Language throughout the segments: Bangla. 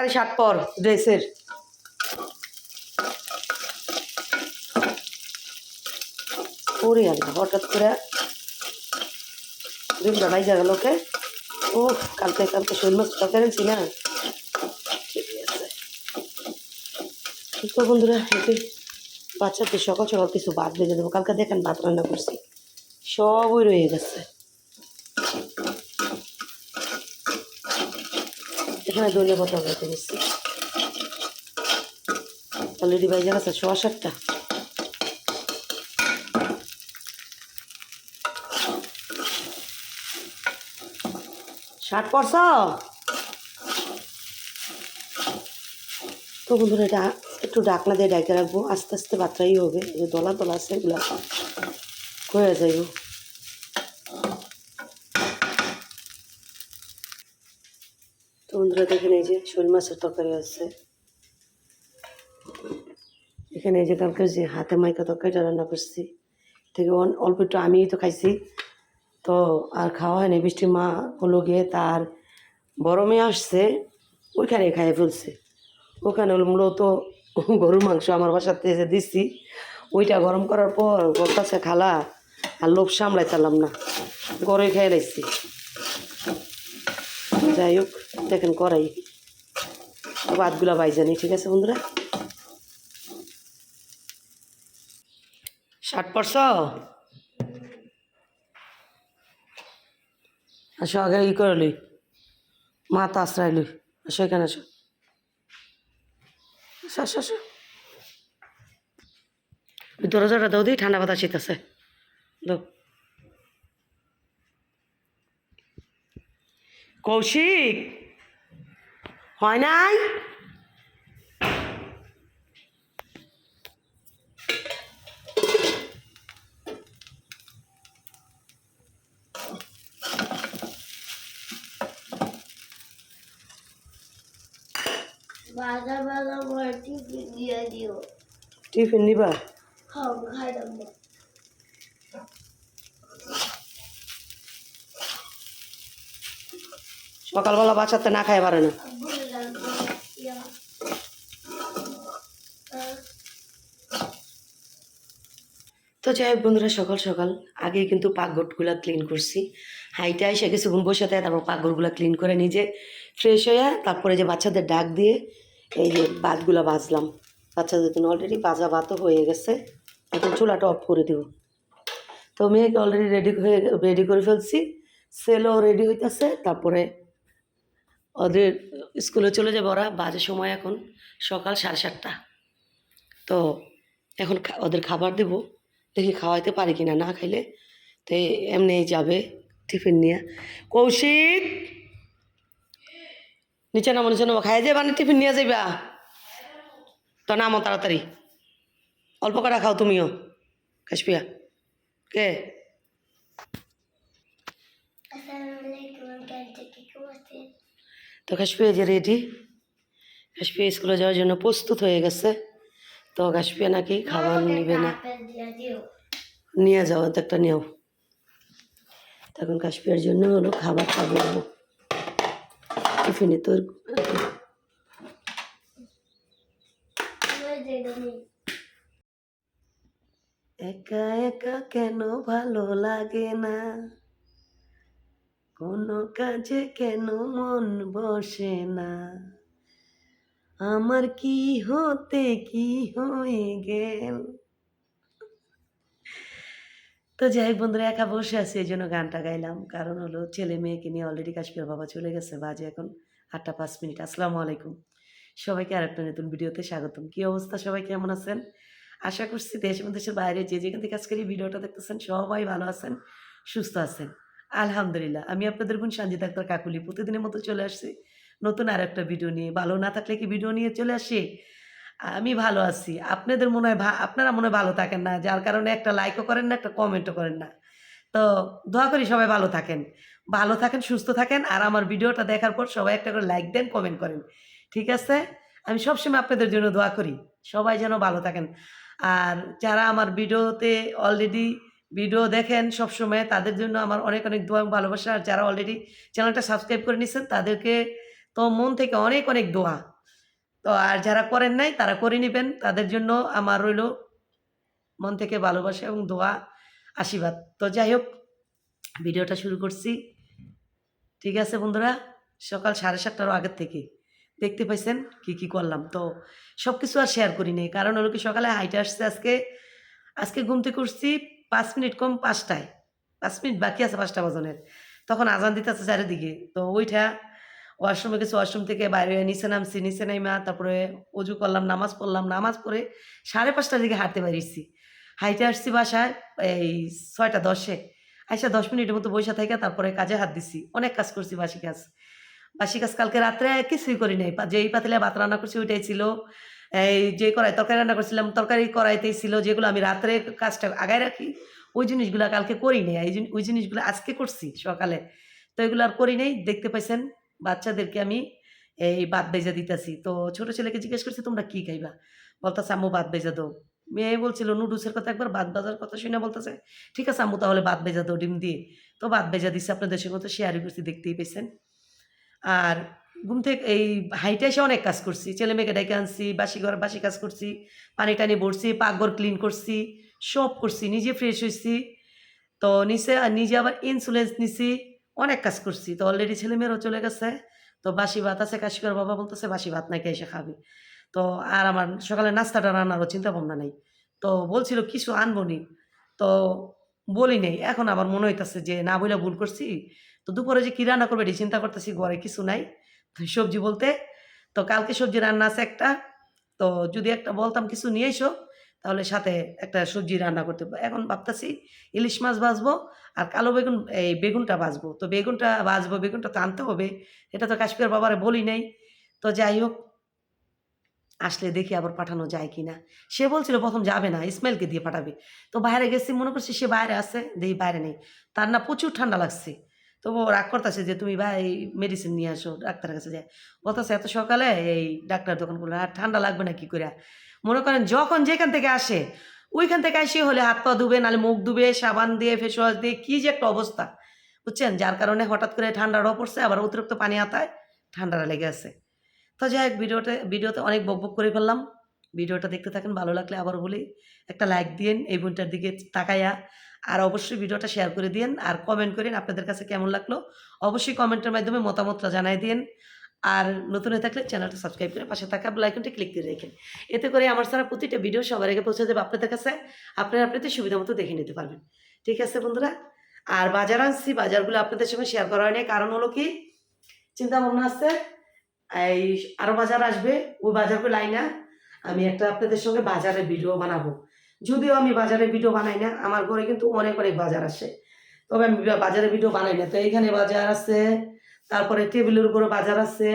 সাড়ে সাত পর ড্রেসের। ওরে আল্লাহ, হঠাৎ করে ডিমটা ভাইজা গেল ওকে। ও কালকে কালকে শৈল মাছ না। ঠিকই আছে। বন্ধুরা এটি বাচ্চাদের সকাল সকাল কিছু ভাত ভেজে দেবো। কালকে দেখেন ভাত রান্না করছি। সবই রয়ে গেছে। এখানে ধনিয়া পাতা বেঁচে গেছি অলরেডি বাইজা গেছে সোয়া সাতটা। ষাট পড়ছ? তো বন্ধুরা, এটা একটু ডাকনা দিয়ে ডাকে রাখব, আস্তে আস্তে বাতরাই হবে যে দলা দলা আছে, এগুলো হয়ে যাইব। বন্ধুরা দেখেন এই যে শোল মাছের তরকারি আছে এখানে এই যে কালকে যে হাতে মাইকা তরকারিটা রান্না করছি থেকে অল্প একটু আমিই তো খাইছি। তো আর খাওয়া হয়নি, বৃষ্টি মা হলো গিয়ে তার বড় মেয়ে আসছে, ওইখানে খাইয়ে ফেলছে। ওখানে মূলত গরুর মাংস আমার বাসাতে এসে দিচ্ছি ওইটা গরম করার পর বলতেছে খালা আর লোভ সামলাইতাম না। গরুই খেয়ে রাখছি যাই হোক, দেখেন করাই ভাতগুলা বাইজানি ঠিক আছে বন্ধুরা? ষাট পড়ছ আসো আগে ই করে লই। মাথা আশ্রয় লই। আসো এখানে আসো। আসো আসো দরজাটা দাও দিই ঠান্ডা বাতাস শীত আছে দাও। কৌশিক হয় নাই? টিফিন নিবা খাও খাই দেবো সকালবেলা বাচ্চাতে না খাই পারে না। তো যাই হোক বন্ধুরা, সকাল সকাল আগে কিন্তু পাকঘরগুলো ক্লিন করছি। হাইটা এসে কিছুক্ষণ বসে থাকে, তারপর পাকঘরগুলো ক্লিন করে নিজে ফ্রেশ হয়ে তারপরে যে বাচ্চাদের ডাক দিয়ে এই যে ভাতগুলো বাজলাম বাচ্চাদের জন্য অলরেডি বাজা ভাতও হয়ে গেছে। এখন চুলাটা অফ করে দেবো। তো মেয়েকে অলরেডি রেডি হয়ে রেডি করে ফেলছি। সেলও রেডি হইতেছে, তারপরে ওদের স্কুলে চলে যাবে ওরা, বাজে সময় এখন, সকাল সাড়ে সাতটা। তো এখন ওদের খাবার দেবো, দেখি খাওয়াইতে পারি কিনা, না খাইলে তো এমনি যাবে টিফিন নিয়ে। কৌশিক! নিচে নামো নিচে নামো খাই যাবা টিফিন নিয়ে যাইবা? তো নামো তাড়াতাড়ি। অল্প করে খাও তুমিও কাশপিয়া কে? আসসালামু আলাইকুম তো কাশপিয়া যে রেডি কাশপিয়া স্কুলে যাওয়ার জন্য প্রস্তুত হয়ে গেছে। তো কাশপিয়া নাকি খাবার নিবে না। নিয়ে যাও তো একটা নিও। তখন কাশ্মীরের জন্য হলো খাবার খাব। টিফিনে তোর একা একা কেন ভালো লাগে না? কোনো কাজে কেন মন বসে না? আমার কি হতে কি হয়ে গেল? তো যাই হোক বন্ধুরা, একা বসে আছি, এই জন্য গানটা গাইলাম। কারণ হলো ছেলে মেয়েকে নিয়ে অলরেডি কাশ্মীর বাবা চলে গেছে, বাজে এখন আটটা পাঁচ মিনিট। আসসালামু আলাইকুম। সবাইকে আর একটা নতুন ভিডিওতে স্বাগতম। কী অবস্থা সবাই, কেমন আছেন? আশা করছি দেশ দেশের বাইরে যে যেখান থেকে আজকের এই ভিডিওটা দেখতেছেন সবাই ভালো আছেন, সুস্থ আছেন। আলহামদুলিল্লাহ। আমি আপনাদের বোন সঞ্জিত আক্তার কাকুলি। প্রতিদিনের মতো চলে আসছি নতুন আর একটা ভিডিও নিয়ে। ভালো না থাকলে কি ভিডিও নিয়ে চলে আসি? আমি ভালো আছি। আপনাদের মনে হয় আপনারা মনে হয় ভালো থাকেন না। যার কারণে একটা লাইকও করেন না, একটা কমেন্টও করেন না। তো দোয়া করি সবাই ভালো থাকেন। ভালো থাকেন, সুস্থ থাকেন। আর আমার ভিডিওটা দেখার পর সবাই একটা করে লাইক দেন কমেন্ট করেন। ঠিক আছে? আমি সবসময় আপনাদের জন্য দোয়া করি। সবাই যেন ভালো থাকেন। আর যারা আমার ভিডিওতে অলরেডি ভিডিও দেখেন সবসময়। তাদের জন্য আমার অনেক অনেক দোয়া এবং ভালোবাসা। আর যারা অলরেডি চ্যানেলটা সাবস্ক্রাইব করে নিচ্ছেন তাদেরকে তো মন থেকে অনেক অনেক দোয়া। তো আর যারা করেন নাই, তারা করে নেবেন। তাদের জন্য আমার রইল মন থেকে ভালোবাসা এবং দোয়া, আশীর্বাদ। তো যাই হোক, ভিডিওটা শুরু করছি। ঠিক আছে বন্ধুরা? সকাল সাড়ে সাতটারও আগের থেকে। দেখতে পাইছেন কি কি করলাম। তো সব কিছু আর শেয়ার করি নাই। কারণ হলো কি, সকালে হাইটে আসছে আজকে। আজকে ঘুম থেকে উঠছি পাঁচ মিনিট কম পাঁচটায়। পাঁচ মিনিট বাকি আছে পাঁচটা বাজনের। তখন আজান দিতে আছে চারিদিকে। তো ওইটা ওয়াশরুমে গেছি, ওয়াশরুম থেকে বাইরে নিচে নামছি, নিচে নাইমা, তারপরে অজু করলাম, নামাজ পড়লাম। নামাজ পড়ে সাড়ে পাঁচটার দিকে হাঁটতে বেরিয়েছি। হাইটে আসছি বাসায় এই ছয়টা দশে। আইসা দশ মিনিটের মতো বসে থেকে তারপরে কাজে হাত দিছি। অনেক কাজ করছি বাসি কাজ। বাসি কাজ কালকে রাত্রে কিছুই করি নাই। পা- যেই পাতিলে ভাত রান্না করছি ওইটাই ছিল। এই যে কড়াই, তরকারি রান্না করছিলাম, তরকারি কড়াইতেই ছিল যেগুলো আমি রাত্রে কাজটা আগায় রাখি, ওই জিনিসগুলো কালকে করি নাই। এই ওই জিনিসগুলো আজকে করছি সকালে। তো এগুলো আর করি নাই, দেখতে পাইছেন? বাচ্চাদেরকে আমি এই ভাত বেজা দিতেছি। তো ছোট ছেলেকে জিজ্ঞেস করছি, তোমরা কি খাইবা? বলতেছে, আম্মু, ভাত বেজা দাও। মেয়ে বলছিল, নুডলসের কথা একবার, ভাত বাজার কথা শুনে বলতেছে, ঠিক আছে আম্মু, তাহলে ভাত ভেজা দাও, ডিম দিয়ে। তো ভাত বেজা দিচ্ছে আপনাদের সঙ্গে তো শেয়ারই করছি, দেখতেই পেয়েছেন আর ঘুম থেকে, এই হাইটে এসে অনেক কাজ করছি। ছেলে মেয়েকে ডেকে আনছি, বাসি ঘর, বাসি কাজ করছি, পানি টানি ভরছি, পাকঘর ক্লিন করছি, সব করছি, নিজে ফ্রেশ হয়েছি তো নিচে, নিজে আবার ইন্স্যুরেন্স নিছি, অনেক কাজ করছি। তো অলরেডি ছেলে মেয়েরও চলে গেছে, তো বাসি ভাত আছে কাশিকর বাবা বলতেছে, বাসি ভাত নাকি এসে খাবে। তো আর আমার সকালে নাস্তাটা রান্নারও চিন্তা ভাবনা নেই। তো বলছিল, কিছু আনব নি। তো বলি নেই। এখন আবার মনে হইতেছে যে, না বলে ভুল করছি। তো দুপুরে যে কী রান্না করবে এটি চিন্তা করতেছি, ঘরে কিছু নাই। সবজি বলতে, তো কালকে সবজি রান্না আছে একটা, তো যদি একটা বলতাম কিছু নিয়ে এসো, তাহলে সাথে একটা সবজি রান্না করতে। এখন ভাবতেছি ইলিশ মাছ ভাজবো আর কালো বেগুন, এই বেগুনটা ভাজবো। তো বেগুনটা ভাজবো, বেগুনটা তো আনতে হবে, এটা তো কাশ্মীর বাবারে বলি নাই। তো যাই হোক, আসলে দেখি আবার পাঠানো যায় কি না সে বলছিল প্রথম যাবে না ইসমাইলকে দিয়ে পাঠাবে। তো বাইরে গেছি, মনে করছি সে বাইরে আছে, দেখি বাইরে নেই। তার না প্রচুর ঠান্ডা লাগছে। তো ও রাগ করতেছে যে, তুমি ভাই মেডিসিন নিয়ে আসো ডাক্তারের কাছে যায় বলতেছে, এত সকালে এই ডাক্তার দোকান করলে আর ঠান্ডা লাগবে না কি করে মনে করেন যখন যেখান থেকে আসে, ওইখান থেকে আসে হলে হাত পা ধুবে, নাহলে মুখ ধুবে, সাবান দিয়ে ফেস ওয়াশ দিয়ে, কী যে একটা অবস্থা। বুঝছেন? যার কারণে হঠাৎ করে ঠান্ডাটাও পড়ছে, আবার অতিরিক্ত পানি আতায় ঠান্ডাটা লেগে আছে। তো যাই হোক ভিডিওতে ভিডিওতে অনেক বক বক করে ফেললাম। ভিডিওটা দেখতে থাকেন, ভালো লাগলে আবার বলি, একটা লাইক দিন এই বোনটার দিকে তাকাইয়া আর অবশ্যই ভিডিওটা শেয়ার করে দিন আর কমেন্ট করেন আপনাদের কাছে কেমন লাগল। অবশ্যই কমেন্টের মাধ্যমে মতামতটা জানাই দিন আর নতুন হয়ে থাকলে চ্যানেলটা সাবস্ক্রাইব করে পাশে থাকা লাইকনটা ক্লিক করে রেখেন। এতে করে আমার সারা প্রতিটা ভিডিও সবার আগে পৌঁছে যাবে আপনাদের কাছে। আপনারা আপনাদের সুবিধা মতো দেখে নিতে পারবেন। ঠিক আছে বন্ধুরা? আর বাজার আনছি, বাজারগুলো আপনাদের সঙ্গে শেয়ার করা হয়নি। কারণ হলো কি? চিন্তা ভাবনা আছে। এই আরও বাজার আসবে, ওই বাজারগুলো লাইনা আমি একটা আপনাদের সঙ্গে বাজারের ভিডিও বানাবো। যদিও আমি বাজারে ভিডিও বানাই না, আমার ঘরে কিন্তু অনেক অনেক বাজার আসে। তবে আমি বাজারে ভিডিও বানাই না। তো এইখানে বাজার আছে, তারপরে টেবিলের উপরে বাজার আছে,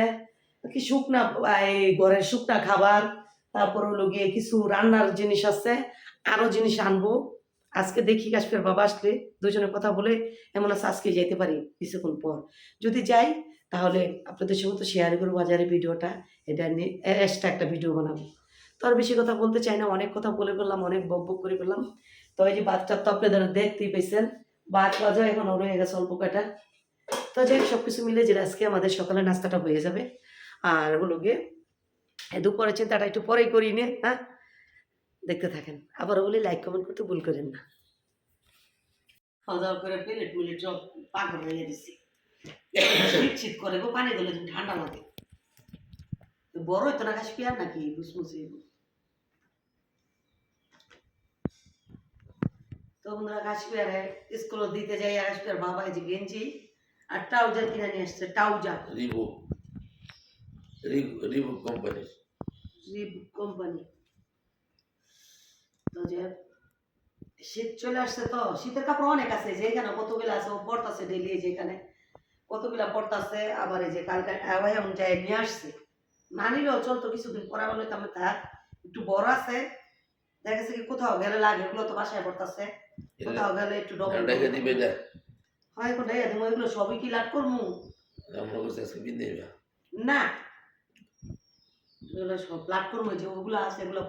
কি শুকনা, এই ঘরের শুকনা খাবার, তারপর হলো গিয়ে কিছু রান্নার জিনিস আছে আরও জিনিস আনব। আজকে দেখি কাশ্মীর বাবা আসলে দুজনে কথা বলে এমন আছে, আজকে যেতে পারি কিছুক্ষণ পর। যদি যাই, তাহলে আপনাদের সঙ্গে তো শেয়ার করব বাজারে ভিডিওটা। এটা নিয়ে এক্সট্রা একটা ভিডিও বানাবো। আর বেশি কথা বলতে চাই না, অনেক কথা বলে ফেললাম, অনেক বক বক করে ফেললাম। তো এই যে বাচ্চা তো আপনাদের দেখতেই পেয়েছেন বাদ বাজা এখন রয়ে গেছে অল্প কটা তো যাই সব কিছু মিলে যে আজকে আমাদের সকালে নাস্তাটা হয়ে যাবে। আর হলো গিয়ে এই দুপুরে চিন্তাটা একটু পরেই করি নে হ্যাঁ? দেখতে থাকেন। আবার বলি লাইক কমেন্ট করতে ভুল করেন না। খাওয়া দাওয়া করে প্লেট মিলেট সব পাগল হয়ে দিছি শীত করে গো পানি দিলে ঠান্ডা লাগে। বড় তো না ঘাস পেয়ার নাকি? বুসমুসি তো বন্ধুরা পেয়ারে স্কুল দিতে যাই ঘাস পেয়ার বাবা এই যে গেঞ্জি আর ট্রাউজার কিনে নিয়ে আসছে ট্রাউজার। রিভো রিভো কোম্পানির রিব কোম্পানি। তো যে শীত চলে আসছে তো শীতের কাপড় অনেক আছে যেখানে কতগুলো আছে ও পড়তাছে ডেলি যেখানে। কতগুলা পড়তাছে আবার এই যে কালকে আবার এমন যাই নিয়ে আসছে। না নিলেও চলতো কিছুদিন পরে বলে আমি থাক একটু বড় আছে। দেখা গেছে কি কোথাও গেলে লাগে এগুলো তো বাসায় পড়তাছে কোথাও গেলে একটু ডবল ডেকে দিবে যা হয় এখন ঢেকে দেবো এগুলো সবই কি লাট করব আমরা করছি আজকে বিন দিবে না। এগুলো সব প্ল্যাটফর্মে যে ওগুলো আছে এগুলো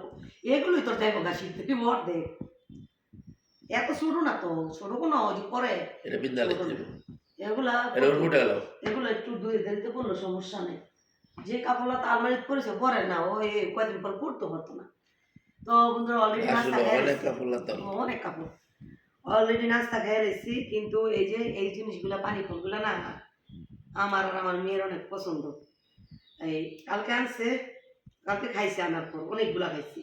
এগুলোই তোর দেখো গা শীত থেকে মর দেখ এত ছোট না তো ছোট কোনো ওই এটা বিন্দা এগুলা এটা ওর গেল। এগুলো একটু দুই করল সমস্যা নেই। যে কাপড় তো আলমারিতে পরেছে পরে না ও এই কয়দিন পর পড়তে পারতো না। তো বন্ধুরা অলরেডি অনেক কাপড় অনেক কাপড়। অলরেডি নাস্তা খেয়ে রয়েছি কিন্তু এই যে এই জিনিসগুলা, পানি ফলগুলা না আমার আর আমার মেয়ের অনেক পছন্দ। এই কালকে আনছে, কালকে খাইছে আনার পর, অনেকগুলা খাইছি।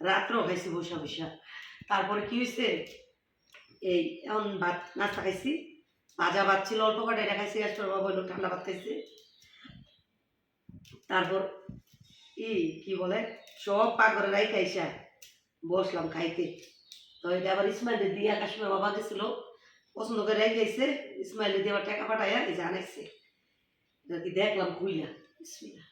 রাত্রেও খাইছি বসা বসা। তারপরে কি হয়েছে এই এমন ভাত, নাস্তা খাইছি। ভাজা ভাত ছিল, অল্প কটা, এটা খাইছি, আর বাবা হইল ঠান্ডা ভাত খাইছে। তারপর ই, কি বলে, সব পাকঘরে রাই খাইছা বসলাম খাইতে। তো এটা আবার ইসমাইলে দিয়ে কাশ্মীর বাবা গেছিল পছন্দ করে রেখে গেছে ইসমাইলে দিয়ে আবার টাকা পাঠাইয়া এই যে আনাইছে কি দেখলাম খুইলা বিসমিল্লাহ।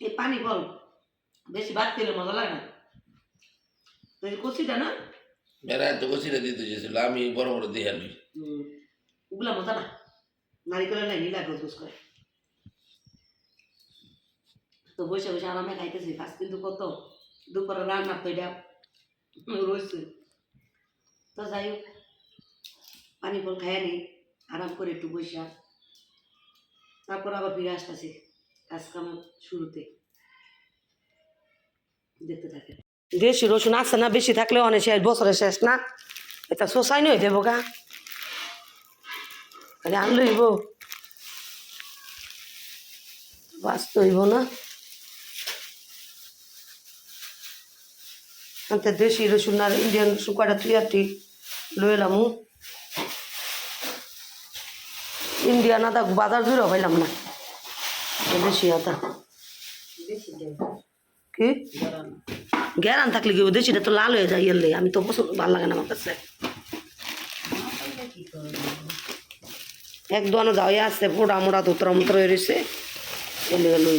এই পানি বল বেশি ভাত খেলে মজা লাগে না। তো এই কচিটা না? মেরা তো কচিটা দিতে চেয়েছিল আমি বড় বড় দিয়ে আনি ওগুলা মজা না। নারিকেলের নাই নীলা করে। তো বসে বসে আরামে খাইতেছি। কাজ কিন্তু কত? দুপুরে রান্না তো এটা রয়েছে। তো যাই হোক, পানি ফল খাইয়া নেই আরাম করে একটু বসে। তারপর আবার ফিরে আসতেছি কাজ কাম শুরুতে। দেখতে থাকে দেশি রসুন আছে না? বেশি থাকলে অনেক শেষ, বছরের শেষ না? এটা শোষাই নই দেবো গা। খালি আনলে হইব। বাঁচতে হইব না। আনতে দেশি রসুন আর ইন্ডিয়ান রসুন কয়টা তুই আর তুই? ইন্ডিয়ান আদা বাজার জুড়ে পাইলাম না। দেশি আদা কি? গ্যারান থাকলে কি দেশিটা তো লাল হয়ে যায় এলে আমি তো পছন্দ, ভালো লাগে না আমার কাছে। এক দোয়ানো যাওয়াই আছে, পোড়া মোড়া ধুতরা মুতরা রয়েছে এলে লই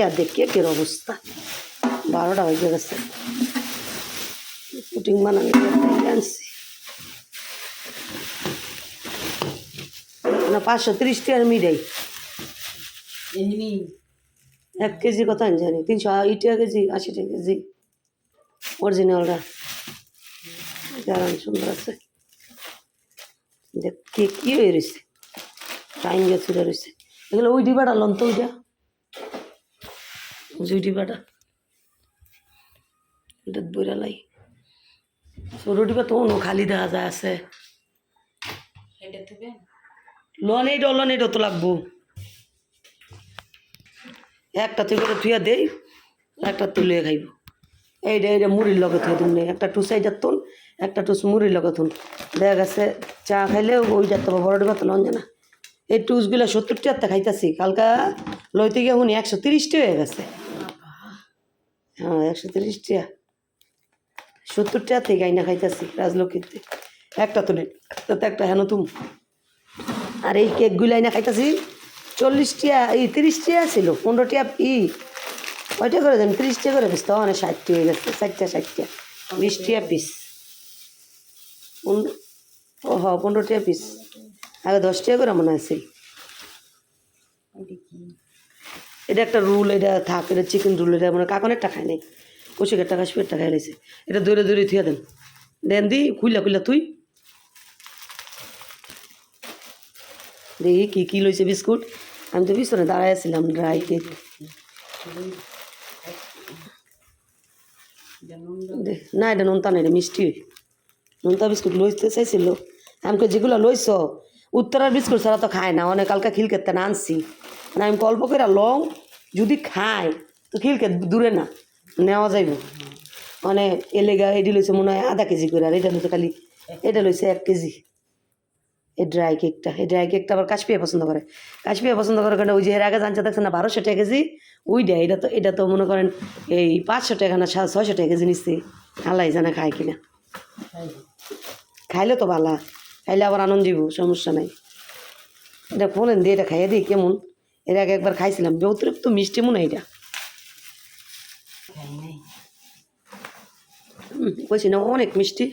নি সাইয়া দেখে কের অবস্থা। বারোটা হয়ে গেছে। পুটিং বানানো আনছি। না পাঁচশো তিরিশ টাকার মিডাই এক কেজি কত আমি জানি। তিনশো আশি টাকা কেজি আশি টাকা কেজি। অরিজিনালটা দারুণ সুন্দর আছে। দেখ কে কি হয়ে রয়েছে? টাইম গেছে রয়েছে। এগুলো ওই ডিবাটা লন তো ওইটা। ওই ডিবাটা এটা বইরা লাই। সরু ডিবা তো অন্য খালি দেখা যায় আছে। লন এইটা লন এইটা তো লাগবো। একটা তুই করে থুয়া দেই একটা তুলে খাইব। এইটা এইটা মুড়ির লগে থুয়ে দিন একটা টুস এইটার তুন একটা টুস মুড়ির লগে তুন দেখা গেছে চা খাইলে ওইটা তো বড় ডিবা তো লন না এই টুসগুলো সত্তর টাকা খাইতাছি। কালকা লইতে গিয়ে শুনি একশো তিরিশটি হয়ে গেছে। হ্যাঁ একশো তিরিশ টাকা সত্তর থেকে আইনা খাইতাছি রাজলক্ষ্মীতে। একটা তুলে তাতে একটা হেন তুম। আর এই কেকগুলো আইনা খাইতাছি, চল্লিশ টিয়া, এই তিরিশ টিয়া ছিল, পনেরো টিয়া, ই, কয়টা করে দেন তিরিশ টিয়া করে পিস তো অনেক ষাটটি হয়ে গেছে ষাটটা ষাটটা বিশ টিয়া পিস পনেরো ও হ, পনেরো টিয়া পিস আগে দশ টিয়া করে মনে আছে এটা একটা রুল, এটা থাক, এটা চিকেন রুল এটা মানে কাকনের টাকায় নেই। কৌশিকের টাকা সুয়ের টাকা এনেছে এটা দৌড়ে দৌড়ে থুয়ে দেন। দেন দি, খুইলা খুইলা তুই দেখি কী কী লইছে বিস্কুট। আমি তো পিছনে ড্রাই দে- না, এটা নোনতা না এটা মিষ্টি। নোনতা বিস্কুট লইতে চাইছিল। আমাকে যেগুলো লইছ উত্তরার বিস্কুট ছাড়া তো খায় না অনেক কালকা খিলকেতে না আনছি। মানে আমি অল্প করে লং যদি খায় তো খিলকে দূরে না নেওয়া যাইব। মানে এলেগা এটি লইছে মনে হয় আধা কেজি করে আর এটা লইছে খালি এটা লইছে এক কেজি। এই ড্রাই কেকটা এই ড্রাই কেকটা আবার কাশ্মীর পছন্দ করে। কাশ্মীর পছন্দ করে কারণ ওই যে এর আগে জানছে দেখছেন না বারোশো টাকা কেজি ওইটা এটা তো এটা তো মনে করেন এই পাঁচশো টাকা না ছয়শো টাকা কেজি নিচ্ছে। আল্লাহ জানে খায় কিনা। খাইলে তো ভালো খাইলে আবার আনন্দ দিব সমস্যা নাই। এটা বলেন দিয়ে এটা খাইয়ে দিই কেমন? এর আগে একবার খাইছিলাম অতিরিক্ত মিষ্টি মনে হয় এটা। কইছি না অনেক মিষ্টি।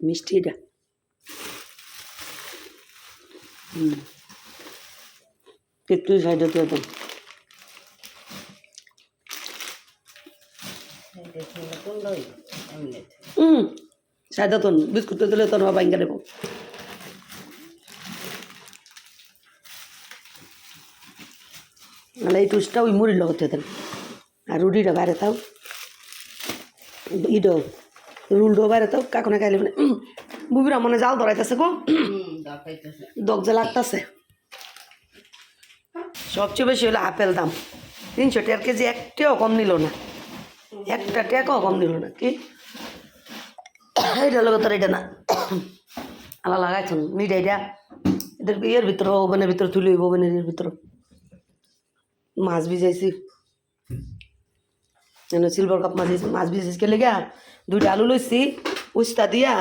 মিষ্টি এটা। একটু সাইডে দিয়ে দেন হুম। সাইদা তোন বিস্কুট দিলে তোর বাবা ইঙ্গা দেবো। মানে এই টুসটা ওই মুড়ির লগত দেন। আর রুটিটা বাইরে থাও ইডো, রুলডো বাইরে থাও কাকনে খাইলে মানে বুবিরা মনে জাল ধরাইতেছে গো। দগ যে লাগতেছে। সবচেয়ে বেশি হলো আপেল দাম। তিনশো টাকার কেজি একটাও কম নিল না। একটা টাকাও কম নিল না, কি? এটা লোক তোর এটা না আলা লাগাইছুন মিঠাই এটা এদের ইয়ের ভিতরে ওভেনের ভিতরে তুলি ওভেনের ভিতরে মাছ ভিজাইছি। সিলভার কাপ মাছ মাছ ভিজাইছি কে লেগে দুইটা আলু লইছি উস্তা দিয়া,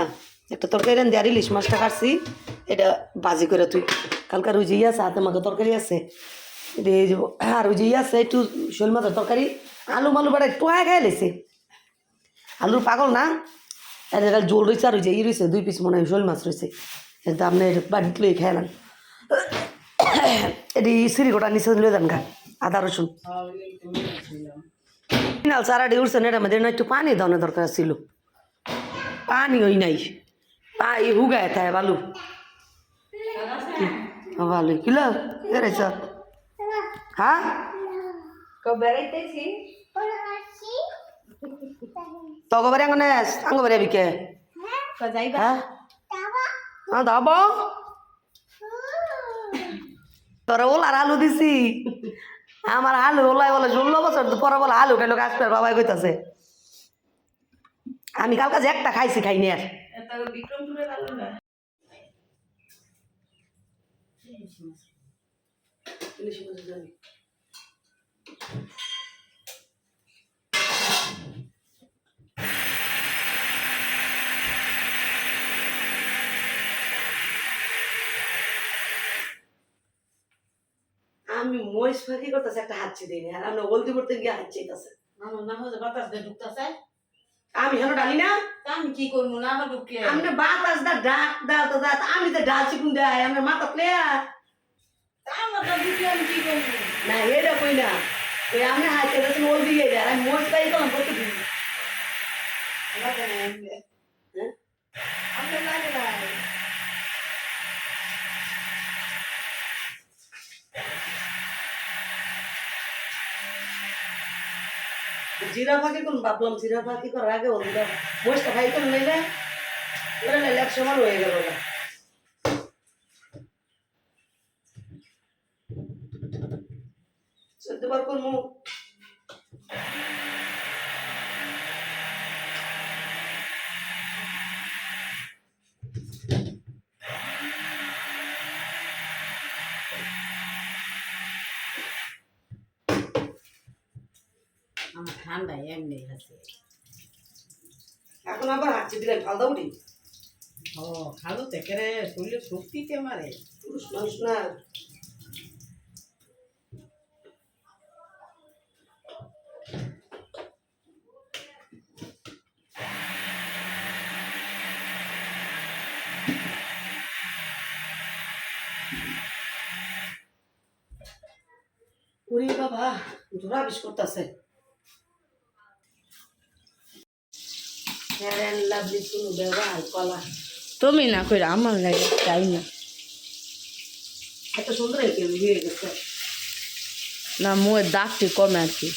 একটা তরকারি রান দিয়ে আর ইলিশ মাছটা কাটছি। এটা বাজি করে তুই। যে ইয়ে আছে, হাতে মাখা তরকারি আছে। আর ইয়ে আছে একটু শোল মাছের তরকারি আলু মালু বাড়া একটু আগে খাই লেছে। আলুর পাগল না? এটা খালি জোল রয়েছে আর ওই ই রয়েছে দুই পিস মনে হয় শোল মাছ রয়েছে এটা আপনি বাড়িতে লই খেলাম এটি সিঁড়িগোটা নিচে লয়ে যান গা, আদা রসুন। নাল সারাটি উঠছে না মধ্যে না একটু পানি দাও দরকার ছিল পানি ওই নাই। পা এই হুগায় থাকে বালু। ভালো কিলো? বেড়েছ হ্যাঁ? তগো বাড়ি আঙ্গনে আঙ্গ বাড়ি বিকে হ্যাঁ? হ্যাঁ দাব তোর ওলার আলু দিছি। আমার আলু ওলাই বলে ষোলো বছর পরে বলে আলু খাইলো কাজ করে বাবাই কইতাছে। আমি কাল কাছে একটা খাইছি খাইনি আর আমি মহিষ ফাঁকি করতেছে একটা হাঁচি দিই আর আমরা হলদি করতে গিয়ে হাঁচি দিতেছে। আমি হেন ডালি না। আমি কি করব না আমার ঢুকে আমরা বাতাস দা ডাক দা তো দা আমি তো ডালছি কোন দেয় আমরা মাথা প্লেয়ার আমার ঢুকে আমি কি করব? না এটা কই না। ওই আমি হাঁচি দিতেছি ওল দিয়ে যায় আমি মহিষ ফাঁকি করলাম করতে দিই হ্যাঁ? আমার লাগে না। জিরা ফাঁকি কোন ভাবলাম জিরা ফাঁকি করার আগে হলদিটা মহিষটা খাই তো নিলে ওরা নিলে এক সমান হয়ে গেল ওটা চোদ্দবার করব। এমনি আছে। এখন আবার হাঁচি দিলে ফালদা উঠি ও খালো থেকে রে শরীরে শক্তিতে মারে। পুরুষ মানুষ না। ওরে বাবা জোড়া বিষ করতেছে তুমি না কইরা আমার লাগে চাই না? এত সুন্দর না মুয়ের দাগটি কমে আর কি।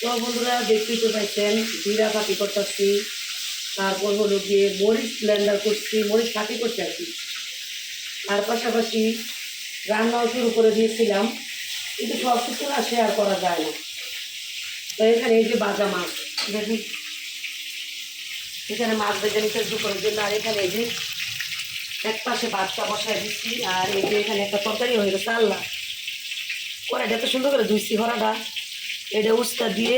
তো বন্ধুরা দেখতেই তো পাইছেন জিরা ফাঁকি করতেছি তারপর হলো গিয়ে মরিচ ব্লেন্ডার করছি মরিচ ফাঁকি করছি আর কি। আর পাশাপাশি রান্নাও শুরু করে দিয়েছিলাম কিন্তু সব কিছু না শেয়ার করা যায় না। তো এখানে এই যে বাজা মাছ দেখি এখানে মাছ ভেজে নিতে দুপুরের জন্য আর এখানে এই যে এক পাশে বাচ্চা বসায় দিচ্ছি, আর এই যে এখানে একটা তরকারি হয়ে গেছে আল্লাহ ওরা এত সুন্দর করে ধুইছি হরাটা, এটা উস্তা দিয়ে,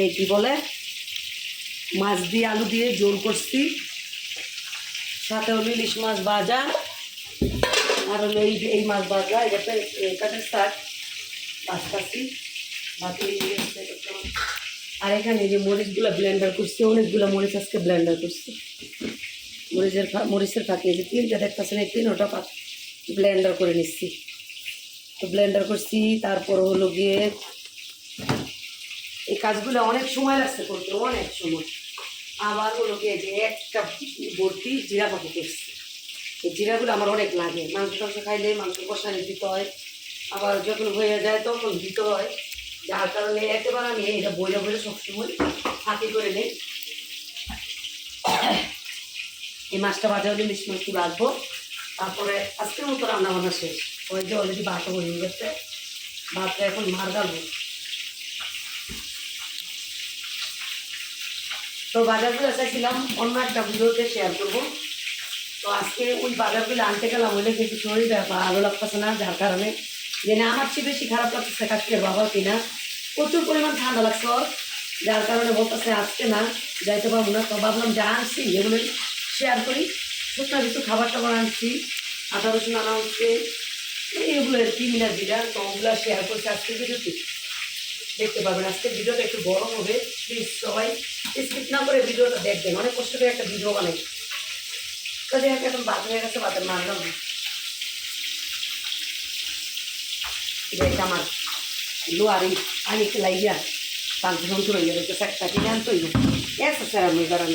এই কি বলে, মাছ দিয়ে, আলু দিয়ে জোল করছি। সাথে হলো ইলিশ মাছ ভাজা, আর হলো এই এই মাছ ভাজা এটা কাঠের শাক, বাঁচতাছি। আর এখানে যে মরিচগুলো ব্লেন্ডার করছি, অনেকগুলো মরিচ আজকে ব্লেন্ডার করছি। মরিচের মরিচের ফাঁকি যে তিনটা দেখতেছেন, এই তিনটা পাক ব্লেন্ডার করে নিচ্ছি। তো ব্লেন্ডার করছি, তারপর হলো গিয়ে এই কাজগুলো অনেক সময় লাগছে করতে, অনেক সময়। আবার হলো গিয়ে যে একটা ভর্তি জিরা পাখি করছে। এই জিরাগুলো আমার অনেক লাগে। মাংস টাংস খাইলে মাংস কষানি দিতে হয়। আবার যখন হয়ে যায় তখন দিতে হয়। যার কারণে একেবারে আমি এটা বইলে বইলে সবসময় ফাঁকি করে নিই। এই মাছটা ভাজা হলে মিষ্টি মিষ্টি বাঁধবো তারপরে আজকের মতো রান্না বান্না শেষ। ওই যে অলরেডি ভাতও হয়ে গেছে। ভাতটা এখন মার ডালবো তো বাজারগুলো চাইছিলাম অন্য একটা ভিডিওতে শেয়ার করব। তো আজকে ওই বাজারগুলো আনতে গেলাম বলে কিন্তু শরীরটা ভালো লাগতেছে না, যার কারণে যে না আমার চেয়ে বেশি খারাপ লাগতেছে কাশ্মীর বাবা কিনা। প্রচুর পরিমাণ ঠান্ডা লাগছে। যার কারণে বলতেছে আজকে না যাইতে পারব না। তো ভাবলাম যা আনছি এগুলোই শেয়ার করি। শুকনা কিছু খাবার টাবার আনছি। আদা রসুন আনা হচ্ছে এগুলো আর কি মিনা জিরা তো ওগুলো শেয়ার করছি আজকে ভিডিওতে। দেখতে পাবেন আজকে ভিডিওটা একটু বড় হবে। প্লিজ সবাই স্কিপ না করে ভিডিওটা দেখবেন। অনেক কষ্ট করে একটা ভিডিও বানাই। তো হোক এখন বাদ হয়ে গেছে বাদের মারলাম। এটা আমার লোয়ারি পানি খেলাইয়া তার ঘণ্টা হয়ে গেছে একটা কিনে আনতোই না এসে স্যার, আমি গারান